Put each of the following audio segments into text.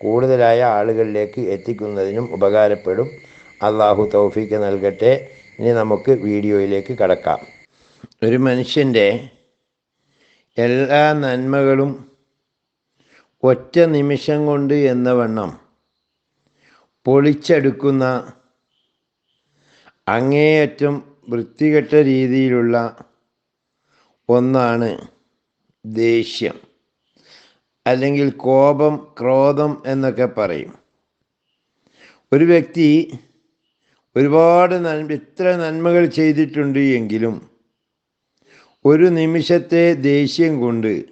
കൂടുതലായ ആളുകളിലേക്ക് എത്തിക്കുന്നതിനും ഉപകാരപ്പെടും. അള്ളാഹു തൗഫീക്ക് നൽകട്ടെ. ഇനി നമുക്ക് വീഡിയോയിലേക്ക് കടക്കാം. ഒരു മനുഷ്യന്റെ എല്ലാ നന്മകളും ഒറ്റ നിമിഷം കൊണ്ട് എന്ന വണ്ണം പൊളിച്ചെടുക്കുന്ന അങ്ങേയറ്റം വൃത്തികെട്ട രീതിയിലുള്ള ഒന്നാണ് ദേഷ്യം. അല്ലെങ്കിൽ കോപം ക്രോധം എന്നൊക്കെ പറയും. ഒരു വ്യക്തി ഒരുപാട് നന്മ ഇത്ര നന്മകൾ ചെയ്തിട്ടുണ്ട് എങ്കിലും ഒരു നിമിഷത്തെ ദേഷ്യം കൊണ്ട്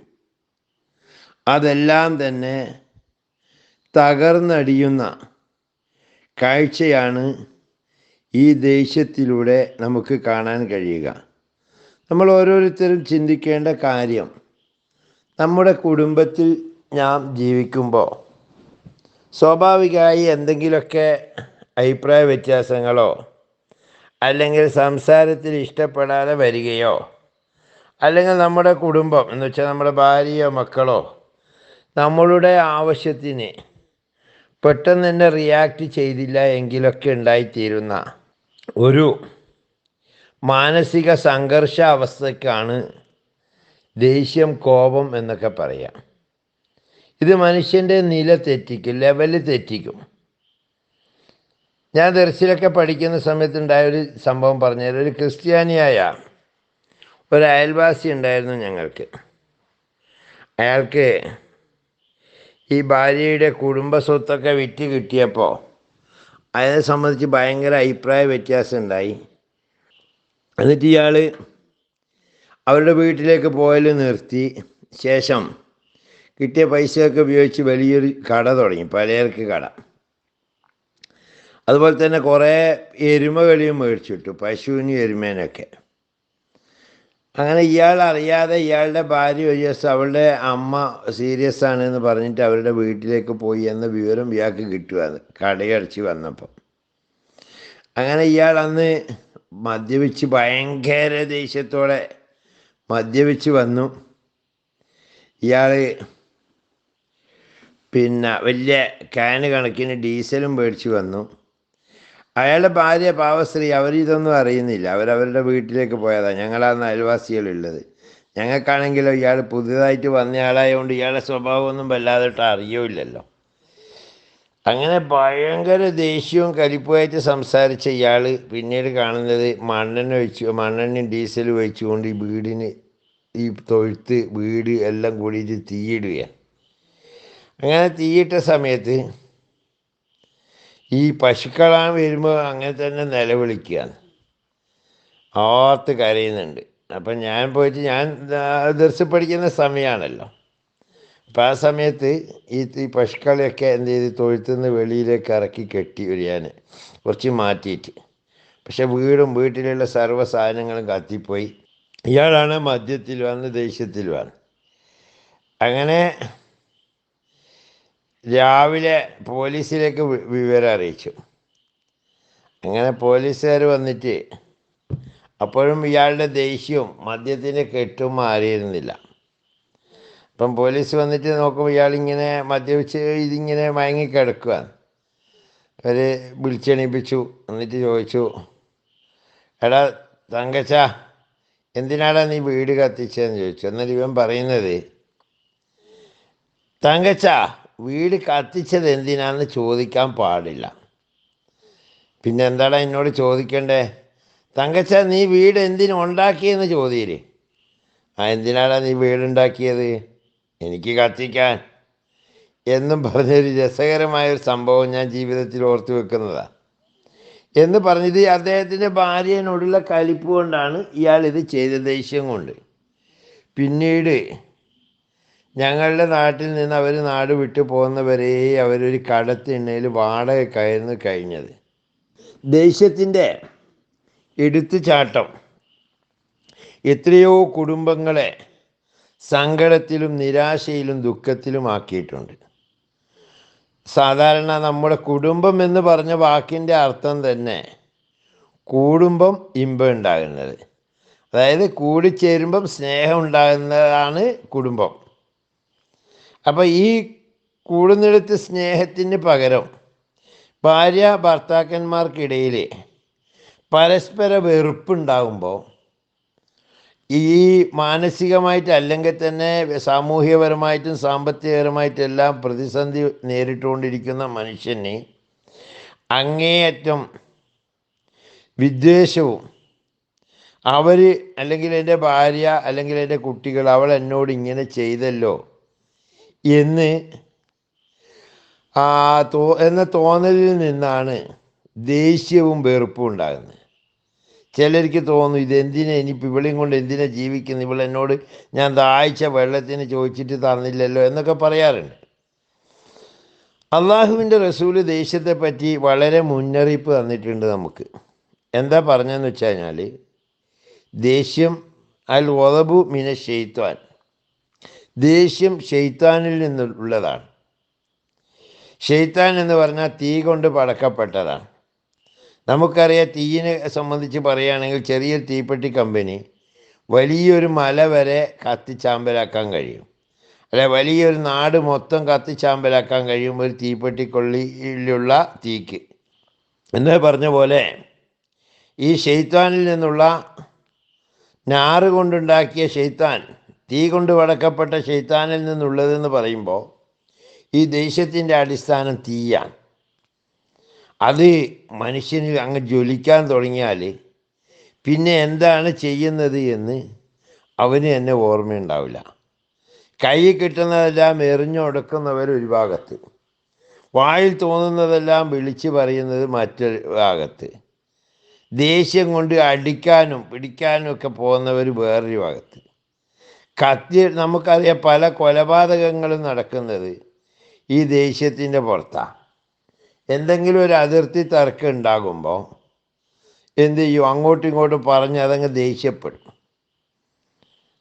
അതെല്ലാം തന്നെ തകർന്നടിയുന്ന കാഴ്ചയാണ് ഈ ദേഷ്യത്തിലൂടെ നമുക്ക് കാണാൻ കഴിയുക. നമ്മൾ ഓരോരുത്തരും ചിന്തിക്കേണ്ട കാര്യം നമ്മുടെ കുടുംബത്തിൽ നാം ജീവിക്കുമ്പോൾ സ്വാഭാവികമായി എന്തെങ്കിലുമൊക്കെ അഭിപ്രായ വ്യത്യാസങ്ങളോ അല്ലെങ്കിൽ സംസാരത്തിൽ ഇഷ്ടപ്പെടാതെ വരികയോ അല്ലെങ്കിൽ നമ്മുടെ കുടുംബം എന്ന് വെച്ചാൽ നമ്മുടെ ഭാര്യയോ മക്കളോ നമ്മളുടെ ആവശ്യത്തിന് പെട്ടെന്ന് തന്നെ റിയാക്ട് ചെയ്തില്ല എങ്കിലൊക്കെ ഉണ്ടായിത്തീരുന്ന ഒരു മാനസിക സംഘർഷ അവസ്ഥയ്ക്കാണ് ദേഷ്യം കോപം എന്നൊക്കെ പറയാം. ഇത് മനുഷ്യന്റെ നില തെറ്റിക്കും ലെവൽ തെറ്റിക്കും. ഞാൻ ദർശിലൊക്കെ പഠിക്കുന്ന സമയത്തുണ്ടായ ഒരു സംഭവം പറഞ്ഞത് ഒരു ക്രിസ്ത്യാനിയായ ഒരു അയൽവാസി ഉണ്ടായിരുന്നു ഞങ്ങൾക്ക്. അയാൾക്ക് ഈ ഭാര്യയുടെ കുടുംബ സ്വത്തൊക്കെ വിറ്റ് കിട്ടിയപ്പോൾ അതിനെ സംബന്ധിച്ച് ഭയങ്കര അഭിപ്രായ വ്യത്യാസം ഉണ്ടായി. എന്നിട്ട് ഇയാൾ അവരുടെ വീട്ടിലേക്ക് പോയാൽ നിർത്തി. ശേഷം കിട്ടിയ പൈസയൊക്കെ ഉപയോഗിച്ച് വലിയൊരു കട തുടങ്ങി പലചരക്ക് കട. അതുപോലെ തന്നെ കുറേ എരുമകളിയും മേടിച്ചിട്ടു പശുവിനും എരുമേനൊക്കെ. അങ്ങനെ ഇയാൾ അറിയാതെ ഇയാളുടെ ഭാര്യ ഒരു ദിവസം അവളുടെ അമ്മ സീരിയസ് ആണ് എന്ന് പറഞ്ഞിട്ട് അവരുടെ വീട്ടിലേക്ക് പോയി എന്ന വിവരം ഇയാൾക്ക് കിട്ടുകയാണ് കടയടച്ച് വന്നപ്പോൾ അങ്ങനെ ഇയാൾ അന്ന് മദ്യപിച്ച് ഭയങ്കര ദേഷ്യത്തോടെ മദ്യപിച്ച് വന്നു. ഇയാൾ പിന്നെ വലിയ ക്യാന് കണക്കിന് ഡീസലും മേടിച്ച് വന്നു. അയാളുടെ ഭാര്യ പാവസ്ത്രീ അവരിതൊന്നും അറിയുന്നില്ല. അവരവരുടെ വീട്ടിലേക്ക് പോയതാണ് ഞങ്ങളാണ് അയൽവാസികളുള്ളത് ഞങ്ങൾക്കാണെങ്കിലോ ഇയാൾ പുതിയതായിട്ട് വന്നയാളായതുകൊണ്ട് ഇയാളുടെ സ്വഭാവമൊന്നും വല്ലാതെട്ട് അറിയില്ലല്ലോ അങ്ങനെ ഭയങ്കര ദേഷ്യവും കലിപ്പുമായിട്ട് സംസാരിച്ച ഇയാൾ പിന്നീട് കാണുന്നത് മണ്ണെണ്ണ ഒഴിച്ച് മണ്ണെണ്ണയും ഡീസലും ഒഴിച്ചുകൊണ്ട് ഈ വീടിന് ഈ തൊഴുത്ത് വീട് എല്ലാം കൂടിയിട്ട് തീയിടുകയാണ്. അങ്ങനെ തീയിട്ട സമയത്ത് ഈ പശുക്കളാൻ വരുമ്പോൾ അങ്ങനെ തന്നെ നിലവിളിക്കുകയാണ് ആത്ത് കരയുന്നുണ്ട്. അപ്പം ഞാൻ പോയിട്ട് ഞാൻ ദർശ പഠിക്കുന്ന സമയമാണല്ലോ അപ്പം ആ സമയത്ത് ഈ ഈ പശുക്കളെയൊക്കെ എന്ത് ചെയ്ത് തൊഴുത്തുനിന്ന് വെളിയിലേക്ക് ഇറക്കി കെട്ടി ഒരു ഞാൻ കുറച്ച് മാറ്റിയിട്ട്. പക്ഷെ വീടും വീട്ടിലുള്ള സർവ സാധനങ്ങളും കത്തിപ്പോയി. ഇയാളാണ് മദ്യത്തിൽ വന്ന് ദേഷ്യത്തിൽ വന്ന്. അങ്ങനെ രാവിലെ പോലീസിലേക്ക് വിവരം അറിയിച്ചു. അങ്ങനെ പോലീസുകാർ വന്നിട്ട് അപ്പോഴും ഇയാളുടെ ദേഷ്യവും മദ്യത്തിന്റെ കെട്ടും മാറിയിരുന്നില്ല. അപ്പം പോലീസ് വന്നിട്ട് നോക്കുമ്പോൾ ഇയാളിങ്ങനെ മദ്യപിച്ച് ഇതിങ്ങനെ മയങ്ങിക്കിടക്കുകയാണ് അവർ വിളിച്ചെണീപ്പിച്ചു എന്നിട്ട് ചോദിച്ചു എടാ തങ്കച്ച എന്തിനാടാ നീ വീട് കത്തിച്ചതെന്ന് ചോദിച്ചു. എന്നാൽ ഇവൻ പറയുന്നത് തങ്കച്ച വീട് കത്തിച്ചത് എന്തിനാന്ന് ചോദിക്കാൻ പാടില്ല. പിന്നെ എന്താടാ എന്നോട് ചോദിക്കണ്ടേ? തങ്കച്ച നീ വീട് എന്തിനു ഉണ്ടാക്കിയെന്ന് ചോദിയില്ലേ ആ എന്തിനാടാ നീ വീടുണ്ടാക്കിയത്? എനിക്ക് കത്തിക്കാൻ. എന്നും പറഞ്ഞൊരു രസകരമായ ഒരു സംഭവം ഞാൻ ജീവിതത്തിൽ ഓർത്തു വെക്കുന്നതാണ് എന്ന് പറഞ്ഞത് അദ്ദേഹത്തിന്റെ ഭാര്യനോടുള്ള കലിപ്പ് കൊണ്ടാണ് ഇയാൾ ഇത് ചെയ്ത ദേഷ്യം കൊണ്ട്. പിന്നീട് ഞങ്ങളുടെ നാട്ടിൽ നിന്ന് അവർ നാട് വിട്ടു പോകുന്നവരെ അവരൊരു കടത്തിണ്ണയിൽ വാടകയ്ക്കായിരുന്നു കഴിഞ്ഞത്. ദേഷ്യത്തിന്റെ എടുത്തുചാട്ടം. എത്രയോ കുടുംബങ്ങളെ സങ്കടത്തിലും നിരാശയിലും ദുഃഖത്തിലും ആക്കിയിട്ടുണ്ട്. സാധാരണ നമ്മുടെ കുടുംബം എന്ന് പറഞ്ഞ വാക്കിന്റെ അർത്ഥം തന്നെ കൂടുമ്പം ഇമ്പം ഉണ്ടാകുന്നത്. അതായത് കൂടിച്ചേരുമ്പം സ്നേഹം ഉണ്ടാകുന്നതാണ് കുടുംബം. അപ്പോൾ ഈ കൂടുന്നിടത്ത് സ്നേഹത്തിന് പകരം ഭാര്യ ഭർത്താക്കന്മാർക്കിടയിൽ പരസ്പര വെറുപ്പുണ്ടാകുമ്പോൾ ഈ മാനസികമായിട്ട് അല്ലെങ്കിൽ തന്നെ സാമൂഹികപരമായിട്ടും സാമ്പത്തികപരമായിട്ടും എല്ലാം പ്രതിസന്ധി നേരിട്ടുകൊണ്ടിരിക്കുന്ന മനുഷ്യന് അങ്ങേയറ്റം വിദ്വേഷവും അവർ അല്ലെങ്കിൽ എന്റെ ഭാര്യ അല്ലെങ്കിൽ എന്റെ കുട്ടികൾ അവൾ എന്നോട് ഇങ്ങനെ ചെയ്തല്ലോ എന്ന്. ആ തോ എന്ന തോന്നലിൽ നിന്നാണ് ദേഷ്യവും വെറുപ്പും ഉണ്ടാകുന്നത്. ചിലർക്ക് തോന്നും ഇതെന്തിനാ ഇനിയിപ്പോൾ ഇവളെയും കൊണ്ട് എന്തിനാ ജീവിക്കുന്നത്? ഇവളെന്നോട് ഞാൻ താഴ്ച വെള്ളത്തിന് ചോദിച്ചിട്ട് തന്നില്ലല്ലോ എന്നൊക്കെ പറയാറുണ്ട്. അള്ളാഹുവിന്റെ റസൂൽ ദേഷ്യത്തെ പറ്റി വളരെ മുന്നറിയിപ്പ് തന്നിട്ടുണ്ട് നമുക്ക്. എന്താ പറഞ്ഞതെന്ന് വെച്ച് കഴിഞ്ഞാൽ ദേഷ്യം അൽ ഒതബു മിന ദേഷ്യം ഷെയ്ത്താനിൽ നിന്നുള്ളതാണ് ഷെയ്ത്താൻ എന്ന് പറഞ്ഞാൽ തീ കൊണ്ട് പടക്കപ്പെട്ടതാണ്. നമുക്കറിയാം തീയിനെ സംബന്ധിച്ച് പറയുകയാണെങ്കിൽ ചെറിയ തീപ്പെട്ടി കമ്പനി വലിയൊരു മല വരെ കത്തിച്ചാമ്പലാക്കാൻ കഴിയും. അല്ലെ വലിയൊരു നാട് മൊത്തം കത്തിച്ചാമ്പലാക്കാൻ കഴിയും ഒരു തീപ്പെട്ടിക്കൊള്ളിയിലുള്ള തീക്ക്. എന്ന് പറഞ്ഞ പോലെ ഈ ഷെയ്ത്താനിൽ നിന്നുള്ള ഞാറ് കൊണ്ടുണ്ടാക്കിയ ഷെയ്ത്താൻ തീ കൊണ്ട് വടക്കപ്പെട്ട ഷെയ്ത്താനിൽ നിന്നുള്ളതെന്ന് പറയുമ്പോൾ ഈ ദേഷ്യത്തിന്റെ അടിസ്ഥാനം തീയാണ്. അത് മനുഷ്യന് അങ്ങ് ജ്വലിക്കാൻ തുടങ്ങിയാൽ പിന്നെ എന്താണ് ചെയ്യുന്നത് എന്ന് അവന് തന്നെ ഓർമ്മയുണ്ടാവില്ല. കൈ കിട്ടുന്നതെല്ലാം എറിഞ്ഞൊടുക്കുന്നവർ ഒരു ഭാഗത്ത് വായിൽ തോന്നുന്നതെല്ലാം വിളിച്ച് പറയുന്നത് മറ്റൊരു ഭാഗത്ത് ദേഷ്യം കൊണ്ട് അടിക്കാനും പിടിക്കാനും ഒക്കെ പോകുന്നവർ വേറൊരു ഭാഗത്ത്. കത്തി നമുക്കറിയാം പല കൊലപാതകങ്ങളും നടക്കുന്നത് ഈ ദേഷ്യത്തിന്റെ പുറത്താണ് എന്തെങ്കിലും ഒരു അതിർത്തി തർക്കം ഉണ്ടാകുമ്പോൾ എന്ത് ചെയ്യും? അങ്ങോട്ടും ഇങ്ങോട്ടും പറഞ്ഞ് അതങ്ങ് ദേഷ്യപ്പെടും.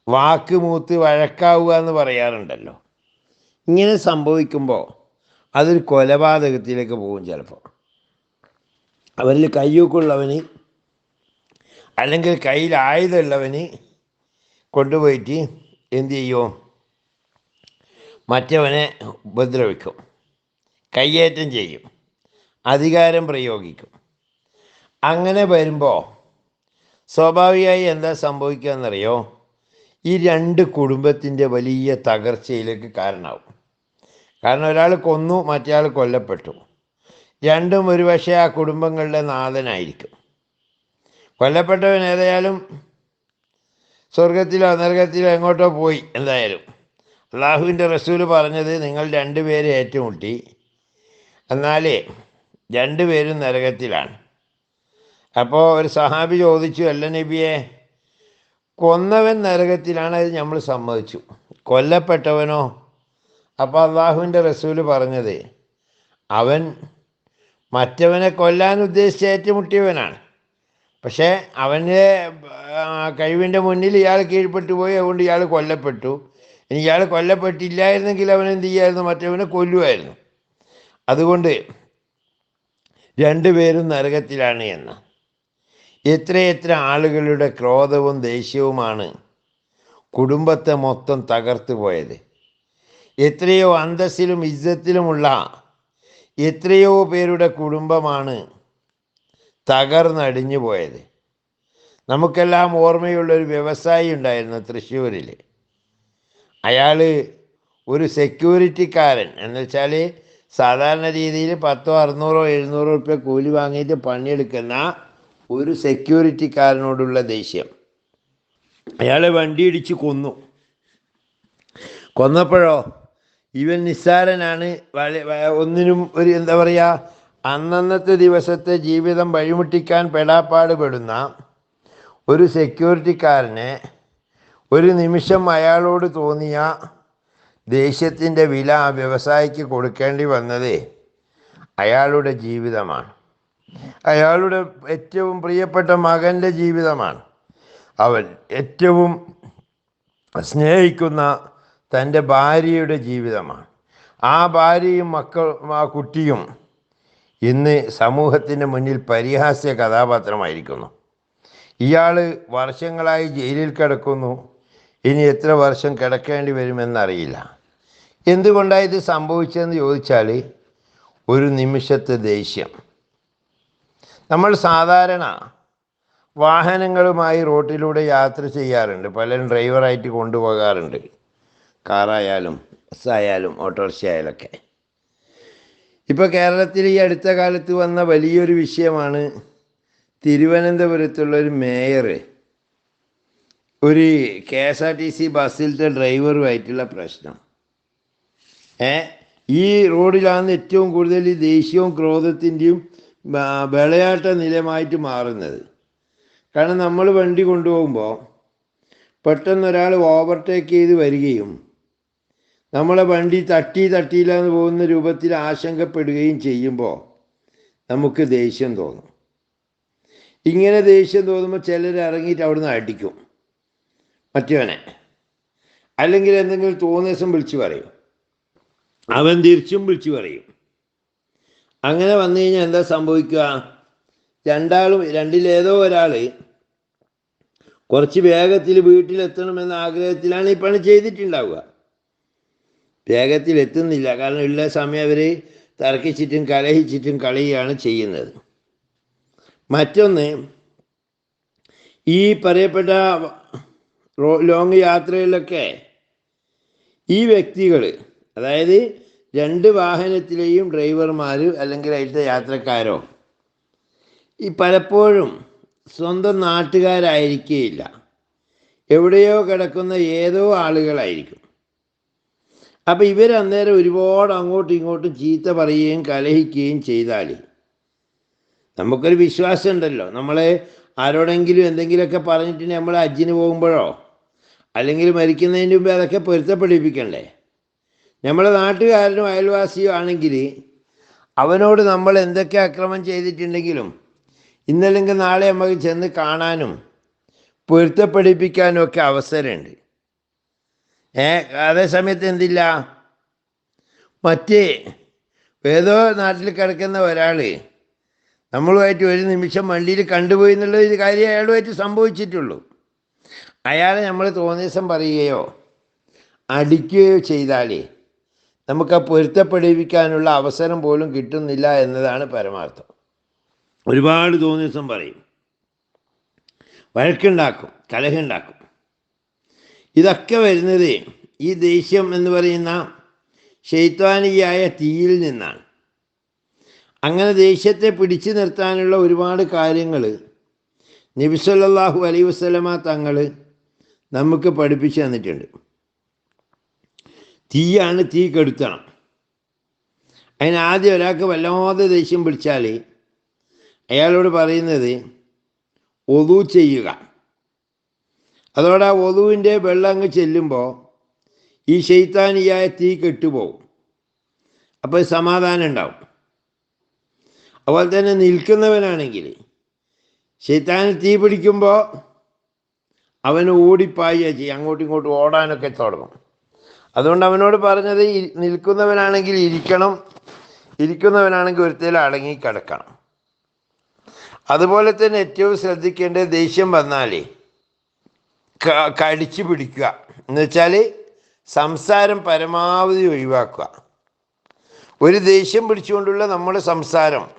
വാക്ക് മൂത്ത് വഴക്കാവുക എന്ന് പറയാറുണ്ടല്ലോ. ഇങ്ങനെ സംഭവിക്കുമ്പോൾ അതൊരു കൊലപാതകത്തിലേക്ക് പോകും ചിലപ്പോൾ അവരിൽ കയ്യൂക്കുള്ളവന് അല്ലെങ്കിൽ കയ്യിൽ ആയുധമുള്ളവന് കൊണ്ടുപോയിട്ട് എന്ത് ചെയ്യും? മറ്റവനെ ഉപദ്രവിക്കും. കയ്യേറ്റം ചെയ്യും. അധികാരം പ്രയോഗിക്കും. അങ്ങനെ വരുമ്പോൾ സ്വാഭാവികമായി എന്താ സംഭവിക്കുക എന്നറിയോ ഈ രണ്ട് കുടുംബത്തിന്റെ വലിയ തകർച്ചയിലേക്ക് കാരണമാവും കാരണം ഒരാൾ കൊന്നു മറ്റേയാൾ കൊല്ലപ്പെട്ടു. രണ്ടും ഒരുപക്ഷെ ആ കുടുംബങ്ങളുടെ നാഥനായിരിക്കും. കൊല്ലപ്പെട്ടവൻ ഏതായാലും സ്വർഗത്തിലോ നരകത്തിലോ എങ്ങോട്ടോ പോയി എന്തായാലും. അള്ളാഹുവിന്റെ റസൂൽ പറഞ്ഞത് നിങ്ങൾ രണ്ടുപേരെ ഏറ്റുമുട്ടി. എന്നാലേ രണ്ടുപേരും നരകത്തിലാണ്. അപ്പോൾ ഒരു സഹാബി ചോദിച്ചു അല്ല നബിയെ കൊന്നവൻ നരകത്തിലാണ് അത് നമ്മൾ സമ്മതിച്ചു. കൊല്ലപ്പെട്ടവനോ? അപ്പോൾ അള്ളാഹുവിന്റെ റസൂൽ പറഞ്ഞത് അവൻ മറ്റവനെ കൊല്ലാൻ ഉദ്ദേശിച്ച് ഏറ്റുമുട്ടിയവനാണ്. പക്ഷേ അവന്റെ കഴിവിന്റെ മുന്നിൽ ഇയാൾ കീഴ്പ്പെട്ടു പോയി അതുകൊണ്ട് ഇയാൾ കൊല്ലപ്പെട്ടു. ഇനി ഇയാൾ കൊല്ലപ്പെട്ടില്ലായിരുന്നെങ്കിൽ അവൻ എന്ത് ചെയ്യായിരുന്നു? മറ്റവനെ കൊല്ലുമായിരുന്നു. അതുകൊണ്ട് രണ്ടുപേരും നരകത്തിലാണ് എന്ന്. എത്രയെത്ര ആളുകളുടെ ക്രോധവും ദേഷ്യവുമാണ് കുടുംബത്തെ മൊത്തം തകർത്തു പോയത്. എത്രയോ അന്തസ്സിലും ഇജ്ജത്തിലുമുള്ള എത്രയോ പേരുടെ കുടുംബമാണ് തകർന്നടിഞ്ഞു പോയത് നമുക്കെല്ലാം ഓർമ്മയുള്ള ഒരു വ്യവസായി ഉണ്ടായിരുന്നു തൃശ്ശൂരിൽ അയാൾ ഒരു സെക്യൂരിറ്റിക്കാരൻ. എന്ന് വെച്ചാൽ സാധാരണ രീതിയിൽ പത്തോ അറുന്നൂറോ എഴുന്നൂറോ റുപ്യ കൂലി വാങ്ങിയിട്ട് പണിയെടുക്കുന്ന ഒരു സെക്യൂരിറ്റിക്കാരനോടുള്ള ദേഷ്യം. അയാളെ വണ്ടി ഇടിച്ച് കൊന്നു. കൊന്നപ്പോഴോ ഇവൻ നിസ്സാരനാണ്. ഒന്നിനും ഒരു എന്താ പറയുക അന്നന്നത്തെ ദിവസത്തെ ജീവിതം വഴിമുട്ടിക്കാൻ പെടാപ്പാടുപെടുന്ന ഒരു സെക്യൂരിറ്റിക്കാരനെ ഒരു നിമിഷം അയാളോട് തോന്നിയ ദേഷ്യത്തിന്റെ വില ആ വ്യവസായിക്ക് കൊടുക്കേണ്ടി വന്നത് അയാളുടെ ജീവിതമാണ്. അയാളുടെ ഏറ്റവും പ്രിയപ്പെട്ട മകന്റെ ജീവിതമാണ്. അവൻ ഏറ്റവും സ്നേഹിക്കുന്ന തന്റെ ഭാര്യയുടെ ജീവിതമാണ്. ആ ഭാര്യയും മക്കൾ ആ കുട്ടിയും ഇന്ന് സമൂഹത്തിന്റെ മുന്നിൽ പരിഹാസ്യ കഥാപാത്രമായിരിക്കുന്നു. ഇയാൾ വർഷങ്ങളായി ജയിലിൽ കിടക്കുന്നു. ഇനി എത്ര വർഷം കിടക്കേണ്ടി വരുമെന്നറിയില്ല. എന്തുകൊണ്ടാണ് ഇത് സംഭവിച്ചതെന്ന് ചോദിച്ചാൽ ഒരു നിമിഷത്തെ ദേഷ്യം. നമ്മൾ സാധാരണ വാഹനങ്ങളുമായി റോട്ടിലൂടെ യാത്ര ചെയ്യാറുണ്ട്. പലരും ഡ്രൈവറായിട്ട് കൊണ്ടുപോകാറുണ്ട്. കാറായാലും ബസ്സായാലും ഓട്ടോറിക്ഷ ആയാലൊക്കെ ഇപ്പോൾ കേരളത്തിൽ ഈ അടുത്ത കാലത്ത് വന്ന വലിയൊരു വിഷയമാണ് തിരുവനന്തപുരത്തുള്ള ഒരു മേയർ ഒരു K S R T C ബസ്സിലത്തെ ഡ്രൈവറുമായിട്ടുള്ള പ്രശ്നം. ഏ ഈ റോഡിലാണ് ഏറ്റവും കൂടുതൽ ദേഷ്യവും ക്രോധത്തിന്റെയും വിളയാട്ട നിലമായിട്ട് മാറുന്നത്. കാരണം നമ്മൾ വണ്ടി കൊണ്ടുപോകുമ്പോൾ പെട്ടെന്ന് ഒരാൾ ഓവർടേക്ക് ചെയ്ത് വരികയും നമ്മളെ വണ്ടി തട്ടി തട്ടിയില്ല എന്ന് പോകുന്ന രൂപത്തിൽ ആശങ്കപ്പെടുകയും ചെയ്യുമ്പോൾ നമുക്ക് ദേഷ്യം തോന്നും. ഇങ്ങനെ ദേഷ്യം തോന്നുമ്പോൾ ചിലർ ഇറങ്ങിയിട്ട് അവിടുന്ന് അടിക്കും. മറ്റവനെ. അല്ലെങ്കിൽ എന്തെങ്കിലും തോന്നിയ വിളിച്ചു പറയും. അവൻ തിരിച്ചും വിളിച്ചു പറയും. അങ്ങനെ വന്നു കഴിഞ്ഞാൽ എന്താ സംഭവിക്കുക? രണ്ടാളും രണ്ടിലേതോ ഒരാൾ കുറച്ച് വേഗത്തിൽ വീട്ടിലെത്തണമെന്ന ആഗ്രഹത്തിലാണ് ഈ പണി ചെയ്തിട്ടുണ്ടാവുക. വേഗത്തിൽ എത്തുന്നില്ല കാരണം ഉള്ള സമയം അവർ തർക്കിച്ചിട്ടും കലഹിച്ചിട്ടും കളിയാണ് ചെയ്യുന്നത്. മറ്റൊന്ന് ഈ പറയപ്പെട്ട ലോങ് യാത്രയിലൊക്കെ ഈ വ്യക്തികൾ അതായത് രണ്ട് വാഹനത്തിലെയും ഡ്രൈവർമാർ അല്ലെങ്കിൽ അതിലത്തെ യാത്രക്കാരോ ഈ പലപ്പോഴും സ്വന്തം നാട്ടുകാരായിരിക്കുകയില്ല എവിടെയോ കിടക്കുന്ന ഏതോ ആളുകളായിരിക്കും. അപ്പം ഇവർ അന്നേരം ഒരുപാട് അങ്ങോട്ടും ഇങ്ങോട്ടും ചീത്ത പറയുകയും കലഹിക്കുകയും ചെയ്താൽ നമുക്കൊരു വിശ്വാസം ഉണ്ടല്ലോ നമ്മളെ ആരോടെങ്കിലും എന്തെങ്കിലുമൊക്കെ പറഞ്ഞിട്ടുണ്ടെങ്കിൽ നമ്മൾ അജ്ജിന് പോകുമ്പോഴോ അല്ലെങ്കിൽ മരിക്കുന്നതിന് മുമ്പ് അതൊക്കെ പൊരുത്തപ്പെടിപ്പിക്കണ്ടേ? നമ്മളെ നാട്ടുകാരനും അയൽവാസിയോ ആണെങ്കിൽ അവനോട് നമ്മൾ എന്തൊക്കെ അക്രമം ചെയ്തിട്ടുണ്ടെങ്കിലും ഇന്നല്ലെങ്കിൽ നാളെ നമുക്ക് ചെന്ന് കാണാനും പൊരുത്തപ്പെടിപ്പിക്കാനും ഒക്കെ അവസരമുണ്ട്. ഏ അതേ സമയത്ത് എന്തില്ല? മറ്റേ ഏതോ നാട്ടിൽ കിടക്കുന്ന ഒരാൾ നമ്മളുമായിട്ട് ഒരു നിമിഷം വണ്ടിയിൽ കണ്ടുപോയി എന്നുള്ള ഒരു കാര്യം അയാളുമായിട്ട് സംഭവിച്ചിട്ടുള്ളൂ. അയാളെ നമ്മൾ തോന്നിയ ദിവസം പറയുകയോ അടിക്കുകയോ ചെയ്താലേ നമുക്ക് ആ പൊരുത്തപ്പെടുവിക്കാനുള്ള അവസരം പോലും കിട്ടുന്നില്ല എന്നതാണ് പരമാർത്ഥം. ഒരുപാട് തോന്നിയ ദിവസം പറയും. വഴക്കുണ്ടാക്കും കലഹുണ്ടാക്കും ഇതൊക്കെ വരുന്നത് ഈ ദേഷ്യം എന്ന് പറയുന്ന ശൈത്വാനിയായ തീയിൽ നിന്നാണ്. അങ്ങനെ ദേഷ്യത്തെ പിടിച്ചു നിർത്താനുള്ള ഒരുപാട് കാര്യങ്ങൾ നബിസല്ലാഹു അലൈ വസ്ലമ തങ്ങൾ നമുക്ക് പഠിപ്പിച്ചു തന്നിട്ടുണ്ട്. തീയാണ് തീ കെടുത്തണം. അതിന് ആദ്യം ഒരാൾക്ക് വല്ലാതെ ദേഷ്യം പിടിച്ചാൽ അയാളോട് പറയുന്നത് ഒതു ചെയ്യുക. അതോടെ ആ ഒതുവിന്റെ വെള്ളം അങ്ങ് ചെല്ലുമ്പോൾ ഈ ശൈത്താനിയായ തീ കെട്ടുപോകും. അപ്പോൾ സമാധാനം ഉണ്ടാവും. അതുപോലെ തന്നെ നിൽക്കുന്നവനാണെങ്കിൽ ശൈത്താൻ തീ പിടിക്കുമ്പോൾ അവന് ഓടിപ്പായുക ചെയ്യും അങ്ങോട്ടും ഇങ്ങോട്ടും ഓടാനൊക്കെ തുടങ്ങും. അതുകൊണ്ട് അവനോട് പറഞ്ഞത് നിൽക്കുന്നവനാണെങ്കിൽ ഇരിക്കണം. ഇരിക്കുന്നവനാണെങ്കിൽ ഒരുത്തേൽ അടങ്ങി കിടക്കണം. അതുപോലെ തന്നെ ഏറ്റവും ശ്രദ്ധിക്കേണ്ടത് ദേഷ്യം വന്നാൽ ക- കടിച്ചു പിടിക്കുക. എന്നുവെച്ചാൽ സംസാരം പരമാവധി ഒഴിവാക്കുക. ഒരു ദേഷ്യം പിടിച്ചുകൊണ്ടുള്ള നമ്മുടെ സംസാരം.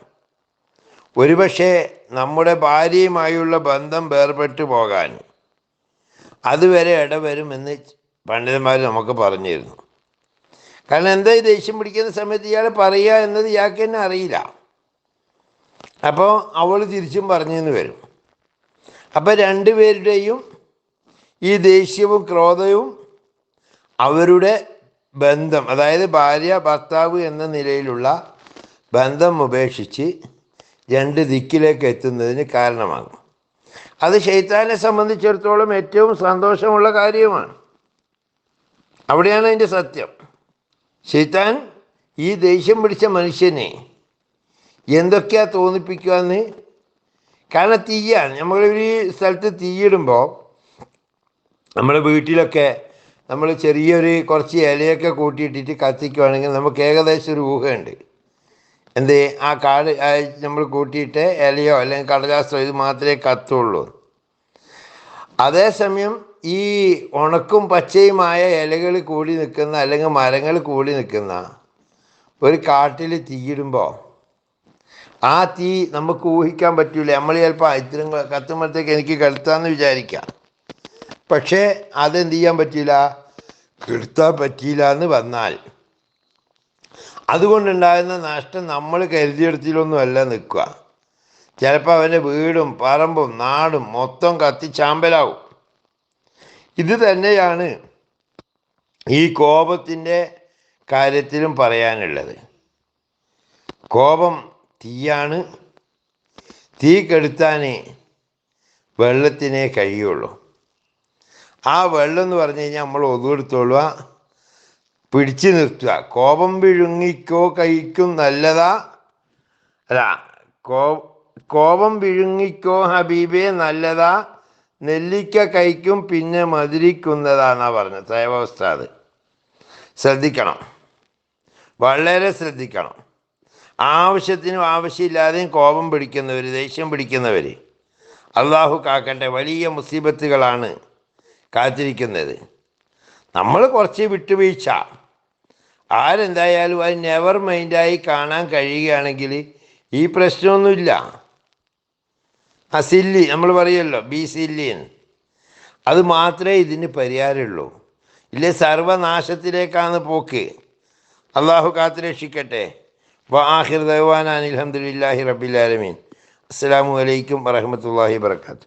ഒരുപക്ഷെ നമ്മുടെ ഭാര്യയുമായുള്ള ബന്ധം വേർപെട്ടു പോകാൻ. അതുവരെ ഇടവരുമെന്ന് പണ്ഡിതന്മാർ നമുക്ക് പറഞ്ഞിരുന്നു. കാരണം എന്താ ഈ ദേഷ്യം പിടിക്കുന്ന സമയത്ത് ഇയാൾ പറയുക എന്നത് ഇയാൾക്ക് തന്നെ അറിയില്ല. അപ്പോൾ അവൾ തിരിച്ചും പറഞ്ഞെന്ന് വരും. അപ്പോൾ രണ്ടുപേരുടെയും ഈ ദേഷ്യവും ക്രോധവും അവരുടെ ബന്ധം അതായത് ഭാര്യ ഭർത്താവ് എന്ന നിലയിലുള്ള ബന്ധം ഉപേക്ഷിച്ച് രണ്ട് ദിക്കിലേക്ക് എത്തുന്നതിന് കാരണമാകും. അത് ശൈത്താനെ സംബന്ധിച്ചിടത്തോളം ഏറ്റവും സന്തോഷമുള്ള കാര്യമാണ്. അവിടെയാണ് അതിന്റെ സത്യം. ശൈത്താൻ ഈ ദേഷ്യം പിടിച്ച മനുഷ്യനെ എന്തൊക്കെയാ തോന്നിപ്പിക്കുകയെന്ന് കാരണം തീയാണ്. നമ്മളൊരു സ്ഥലത്ത് തീയിടുമ്പോൾ നമ്മുടെ വീട്ടിലൊക്കെ നമ്മൾ ചെറിയൊരു കുറച്ച് ഇലയൊക്കെ കൂട്ടിയിട്ടിട്ട് കത്തിക്കുവാണെങ്കിൽ നമുക്ക് ഏകദേശം ഒരു ഊഹമുണ്ട് എന്ത് ആ കാട് നമ്മൾ കൂട്ടിയിട്ട് ഇലയോ അല്ലെങ്കിൽ കടലാസോ ഇത് മാത്രമേ കത്തുള്ളൂ. അതേസമയം ഈ ഉണക്കും പച്ചയുമായ ഇലകൾ കൂടി നിൽക്കുന്ന അല്ലെങ്കിൽ മരങ്ങൾ കൂടി നിൽക്കുന്ന ഒരു കാട്ടിൽ തീയിടുമ്പോൾ ആ തീ നമുക്ക് ഊഹിക്കാൻ പറ്റൂല. നമ്മൾ ചിലപ്പോൾ ഇത്തരം കത്തുമ്പോഴത്തേക്ക് എനിക്ക് കെടുത്താന്ന് വിചാരിക്കാം. പക്ഷേ അതെന്ത് ചെയ്യാൻ പറ്റിയില്ല? കെടുത്താൻ പറ്റിയില്ല എന്ന് വന്നാൽ. അതുകൊണ്ടുണ്ടാകുന്ന നഷ്ടം നമ്മൾ കരുതിയെടുത്തിലൊന്നുമല്ല നിൽക്കുക. ചിലപ്പോൾ അവന്റെ വീടും പറമ്പും നാടും മൊത്തം കത്തിച്ചാമ്പലാവും ഇത് തന്നെയാണ് ഈ കോപത്തിന്റെ കാര്യത്തിലും പറയാനുള്ളത്. കോപം തീയാണ്. തീ കെടുത്താനേ വെള്ളത്തിനേ കഴിയുള്ളൂ. ആ വെള്ളം എന്ന് പറഞ്ഞു കഴിഞ്ഞാൽ നമ്മൾ ഒതുകൊടുത്തോളുക പിടിച്ചു നിർത്തുക. കോപം വിഴുങ്ങിക്കോ കഴിക്കും നല്ലതാ. അല്ല കോ കോപം വിഴുങ്ങിക്കോ ഹബീബെ നല്ലതാ. നെല്ലിക്ക കഴിക്കും പിന്നെ മധുരിക്കുന്നതാന്നാ പറഞ്ഞത്. സേവോസ്താദ് ശ്രദ്ധിക്കണം. വളരെ ശ്രദ്ധിക്കണം. ആവശ്യത്തിനും ആവശ്യമില്ലാതെയും കോപം പിടിക്കുന്നവർ ദേഷ്യം പിടിക്കുന്നവർ അള്ളാഹു കാക്കട്ടെ വലിയ മുസീബത്തുകളാണ്. കാത്തിരിക്കുന്നത്. നമ്മൾ കുറച്ച് വിട്ടുവീഴ്ച. ആരെന്തായാലും അത് നെവർ മൈൻഡായി കാണാൻ കഴിയുകയാണെങ്കിൽ ഈ പ്രശ്നമൊന്നുമില്ല. ആ സില്ലി നമ്മൾ പറയുമല്ലോ ബി സില്ലിയൻ. അത് മാത്രമേ ഇതിന് പരിഹാരമുള്ളൂ. ഇല്ലേ സർവനാശത്തിലേക്കാണ് പോക്ക്. അള്ളാഹു കാത്തു രക്ഷിക്കട്ടെ വാഹിർ ദവാൻ അനിൽഹമുല്ലാഹി റബിലാലമീൻ അസ്സാം വലൈക്കും വറഹമത്തല്ലാഹി വർക്കാത്തു